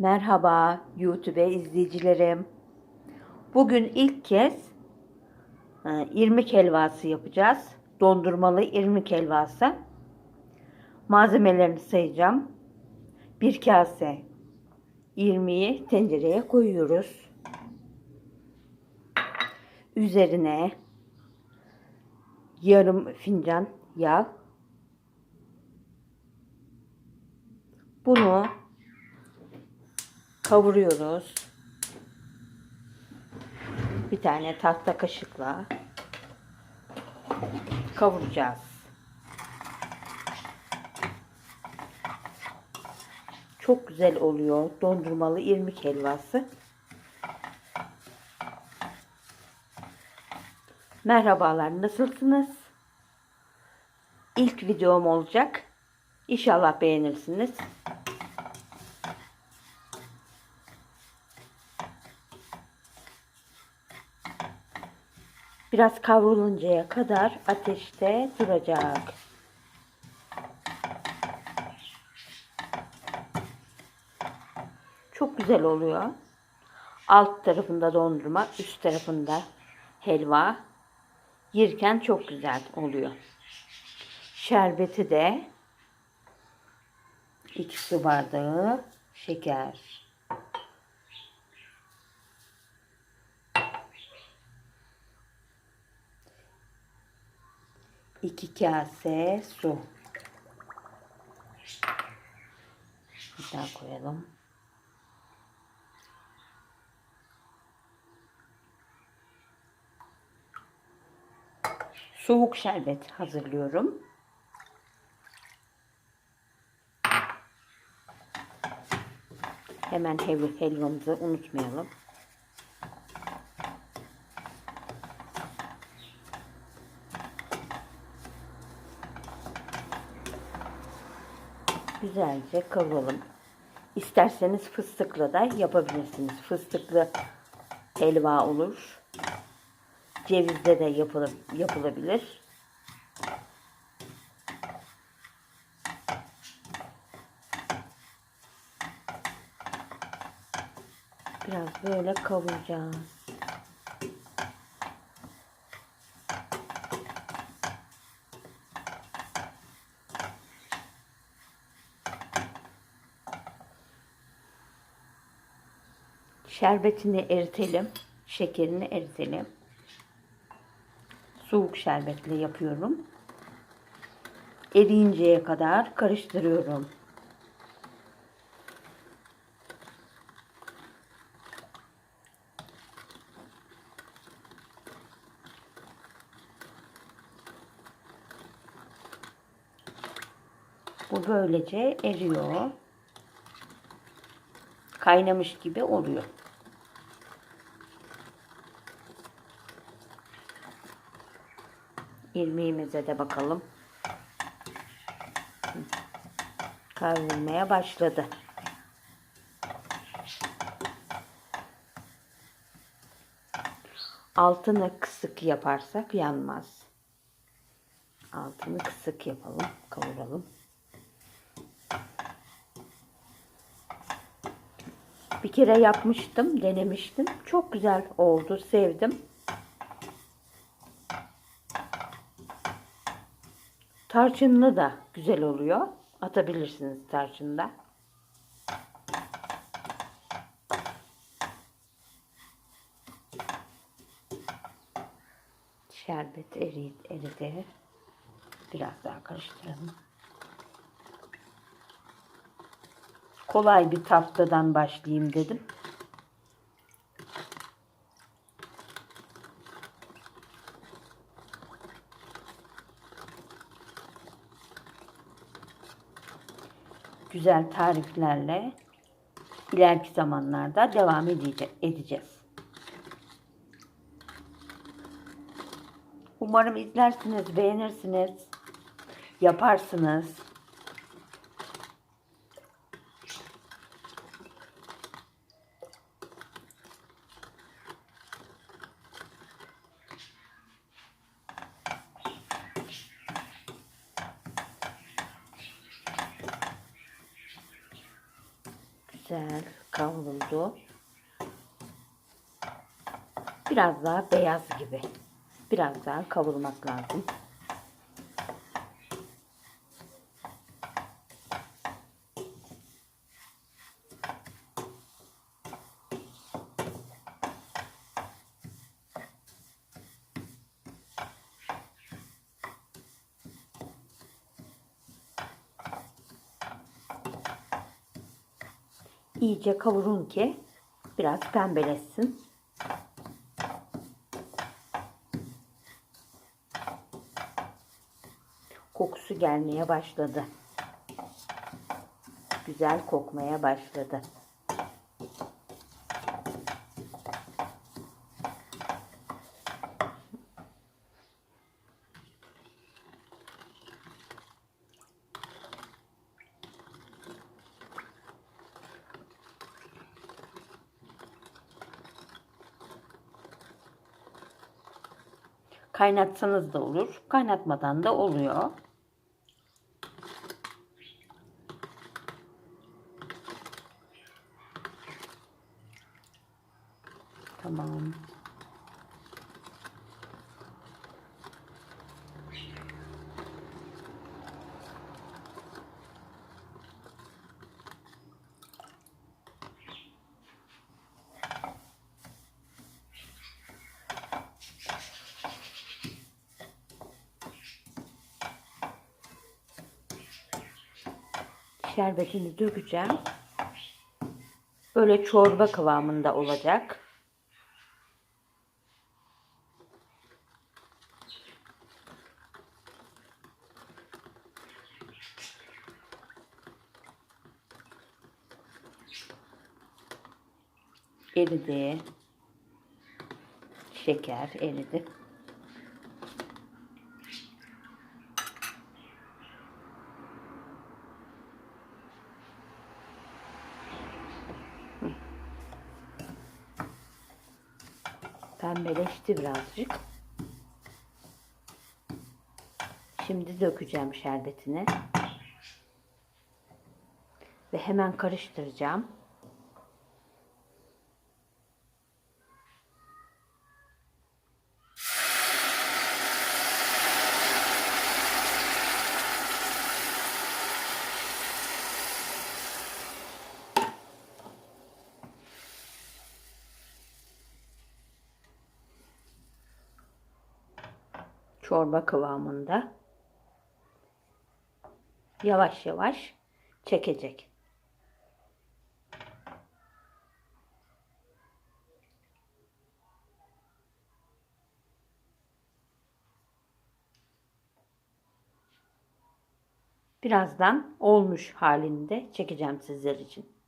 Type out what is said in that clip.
Merhaba YouTube izleyicilerim. Bugün ilk kez e, irmik helvası yapacağız. Dondurmalı irmik helvası. Malzemelerini sayacağım. Bir kase irmiği tencereye koyuyoruz. Üzerine yarım fincan yağ. Bunu kavuruyoruz. Bir tane tahta kaşıkla kavuracağız. Çok güzel oluyor dondurmalı irmik helvası. Merhabalar, nasılsınız? İlk videom olacak. İnşallah beğenirsiniz. Biraz kavruluncaya kadar ateşte duracak. Çok güzel oluyor. Alt tarafında dondurma, üst tarafında helva. Yerken çok güzel oluyor. Şerbeti de 2 su bardağı şeker. İki kase su. Bir daha koyalım. Soğuk şerbet hazırlıyorum. Hemen hel helvamızı unutmayalım. Güzelce kavuralım. İsterseniz fıstıklı da yapabilirsiniz. Fıstıklı helva olur. Cevizde de yapılır, yapılabilir. Biraz böyle kavuracağız. Şerbetini eritelim. Şekerini eritelim. Soğuk şerbetle yapıyorum. Eriyinceye kadar karıştırıyorum. Bu böylece eriyor. Kaynamış gibi oluyor. İrmiğimize de bakalım. Kavrulmaya başladı. Altını kısık yaparsak yanmaz. Altını kısık yapalım, kavuralım. Bir kere yapmıştım, denemiştim. Çok güzel oldu, sevdim. Tarçınlı da güzel oluyor. Atabilirsiniz tarçında. Şerbet eridi, eridi. Biraz daha karıştıralım. Kolay bir tatlıdan başlayayım dedim. Güzel tariflerle ileriki zamanlarda devam edeceğiz. Umarım izlersiniz, beğenirsiniz, yaparsınız. Güzel kavruldu. Biraz daha beyaz gibi. Biraz daha kavurmak lazım. İyice kavurun ki biraz pembeleşsin. Kokusu gelmeye başladı. Güzel kokmaya başladı. Kaynatsanız da olur, kaynatmadan da oluyor. Tamam. Şerbetini dökeceğim. Böyle çorba kıvamında olacak. Eridi. Şeker eridi. Pembeleşti birazcık. Şimdi dökeceğim şerbetini. Ve hemen karıştıracağım. Çorba kıvamında yavaş yavaş çekecek. Birazdan olmuş halinde çekeceğim sizler için.